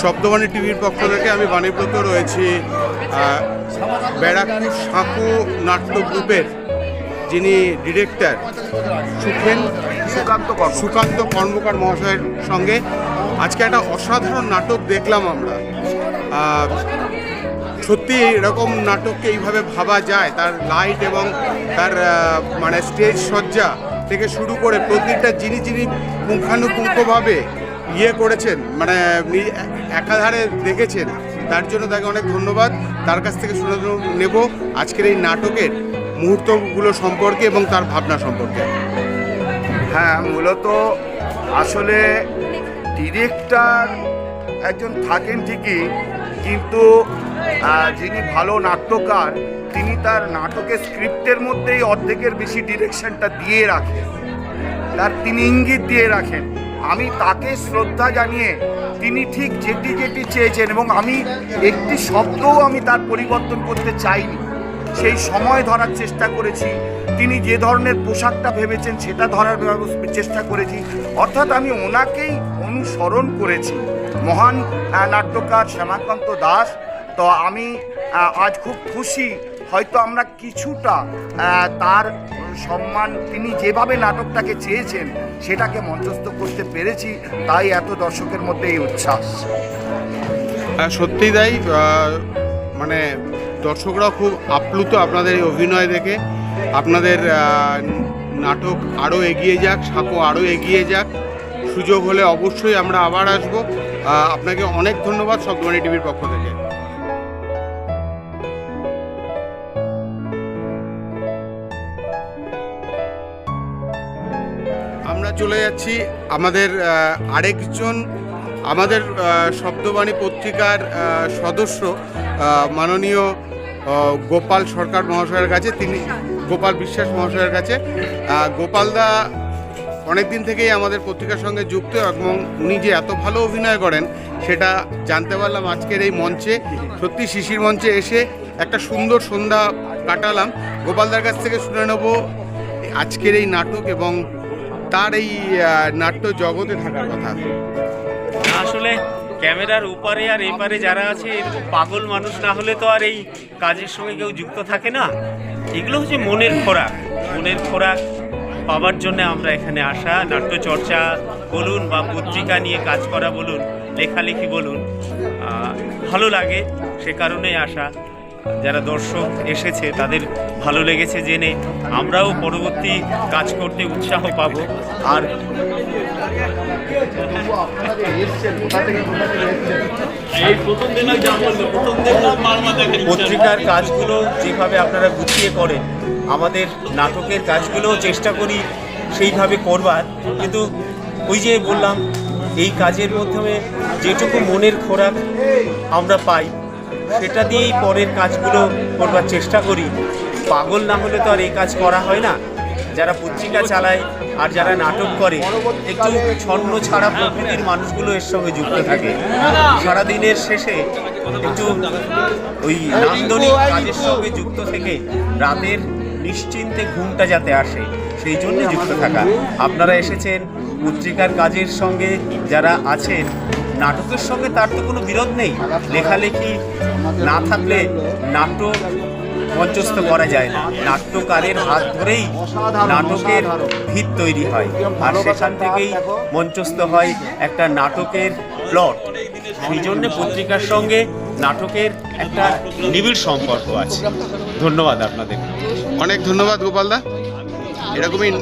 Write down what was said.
শব্দবাণী টিভির পক্ষ থেকে আমি বাণীব্রত রয়েছি ব্যারাকপুর সাঁকো নাট্য গ্রুপের যিনি ডিরেক্টর সুখেন সুকান্ত সুকান্ত কর্মকার মহাশয়ের সঙ্গে। আজকে একটা অসাধারণ নাটক দেখলাম আমরা। সত্যি এরকম নাটককে এইভাবে ভাবা যায় তার লাইট এবং তার মানে স্টেজ সজ্জা থেকে শুরু করে প্রতিটা যিনি যিনি পুঙ্খানুপুঙ্খভাবে ইয়ে করেছেন মানে একাধারে দেখেছেন, তার জন্য তাকে অনেক ধন্যবাদ। তার কাছ থেকে শুনে নেব আজকের এই নাটকের মুহূর্তগুলো সম্পর্কে এবং তার ভাবনা সম্পর্কে। হ্যাঁ মূলত আসলে ডিরেক্টর একজন থাকেন ঠিকই, কিন্তু যিনি ভালো নাট্যকার, তিনি তার নাটকের স্ক্রিপ্টের মধ্যেই অর্ধেকের বেশি ডিরেকশনটা দিয়ে রাখেন। তার তিনি ইঙ্গিত দিয়ে রাখেন। আমি তাকে শ্রদ্ধা জানিয়ে তিনি ঠিক যেটি যেটি চেয়েছেন এবং আমি একটি শব্দও আমি তার পরিবর্তন করতে চাইনি। সেই সময় ধরার চেষ্টা করেছি। তিনি যে ধরনের পোশাকটা ভেবেছেন সেটা ধরার চেষ্টা করেছি। অর্থাৎ আমি ওনাকেই অনুসরণ করেছি। মহান নাট্যকার শ্যামাকান্ত দাস। তো আমি আজ খুব খুশি। হয়তো আমরা কিছুটা তার সম্মান, তিনি যেভাবে নাটকটাকে চেয়েছেন, সেটাকে মঞ্চস্থ করতে পেরেছি, তাই এত দর্শকের মধ্যে এই উচ্ছ্বাস। সত্যিই তাই মানে দর্শকরা খুব আপ্লুত আপনাদের এই অভিনয় দেখে। আপনাদের নাটক আরও এগিয়ে যাক, সাঁকো আরও এগিয়ে যাক। সুযোগ হলে অবশ্যই আমরা আবার আসব। আপনাকে অনেক ধন্যবাদ শব্দবাণী টিভির পক্ষ থেকে। আমরা চলে যাচ্ছি। আমাদের আরেকজন, আমাদের শব্দবাণী পত্রিকার সদস্য মাননীয় গোপাল সরকার মহাশয়ের কাছে। তিনি গোপাল বিশ্বাস মহাশয়ের কাছে। গোপালদা অনেক দিন থেকেই আমাদের পত্রিকার সঙ্গে যুক্ত এবং উনি যে এত ভালো অভিনয় করেন, সেটা জানতে পারলাম আজকের এই মঞ্চে। সত্যি শিশির মঞ্চে এসে একটা সুন্দর সন্ধ্যা কাটালাম। গোপালদার কাছ থেকে শুনে নেব আজকের এই নাটক এবং তার এই নাট্য জগতে থাকার কথা। আসলে ক্যামেরার উপারে আর এপারে যারা আছে এরকম পাগল মানুষ না হলে তো আর এই কাজের সঙ্গে কেউ যুক্ত থাকে না। এগুলো হচ্ছে মনের খোরাক। মনের খোরাক পাওয়ার জন্য আমরা এখানে আসা। নাট্যচর্চা বলুন বা পত্রিকা নিয়ে কাজ করা বলুন, লেখালেখি বলুন ভালো লাগে সে কারণেই আসা। যারা দর্শক এসেছে তাদের ভালো লেগেছে জেনে আমরাও পরবর্তী কাজ করতে উৎসাহ পাব। আর পত্রিকার কাজগুলো যেভাবে আপনারা গুছিয়ে করেন আমাদের নাটকের কাজগুলো চেষ্টা করি সেইভাবে করবার। কিন্তু ওই যে বললাম এই কাজের মাধ্যমে যেটুকু মনের খোরাক আমরা পাই সেটা দিয়েই পরের কাজগুলো করবার চেষ্টা করি। পাগল না হলে তো আর এই কাজ করা হয় না। যারা পত্রিকা চালায় আর যারা নাটক করে, একটু ছন্ন ছাড়া প্রকৃতির মানুষগুলো এর সঙ্গে যুক্ত থাকে। সারাদিনের শেষে একটু ওই নান্দনিক কাজের সঙ্গে যুক্ত থেকে রাতের নিশ্চিন্তে ঘুমটা যাতে আসে, সেই জন্য যুক্ত থাকা। আপনারা এসেছেন পত্রিকার কাজের সঙ্গে যারা আছেন নাটকের সঙ্গে তার তো কোনো বিরোধ নেই। লেখালেখি না থাকলে নাটক মঞ্চস্থ করা যায় না। নাট্যকারের হাত ধরেই নাটকের ভিত তৈরি হয়। আর সেখান থেকেই মঞ্চস্থ হয় একটা নাটকের প্লট। সেই জন্য পত্রিকার সঙ্গে নাটকের একটা নিবিড় সম্পর্ক আছে। ধন্যবাদ আপনাদের। অনেক ধন্যবাদ গোপালদা এরকমই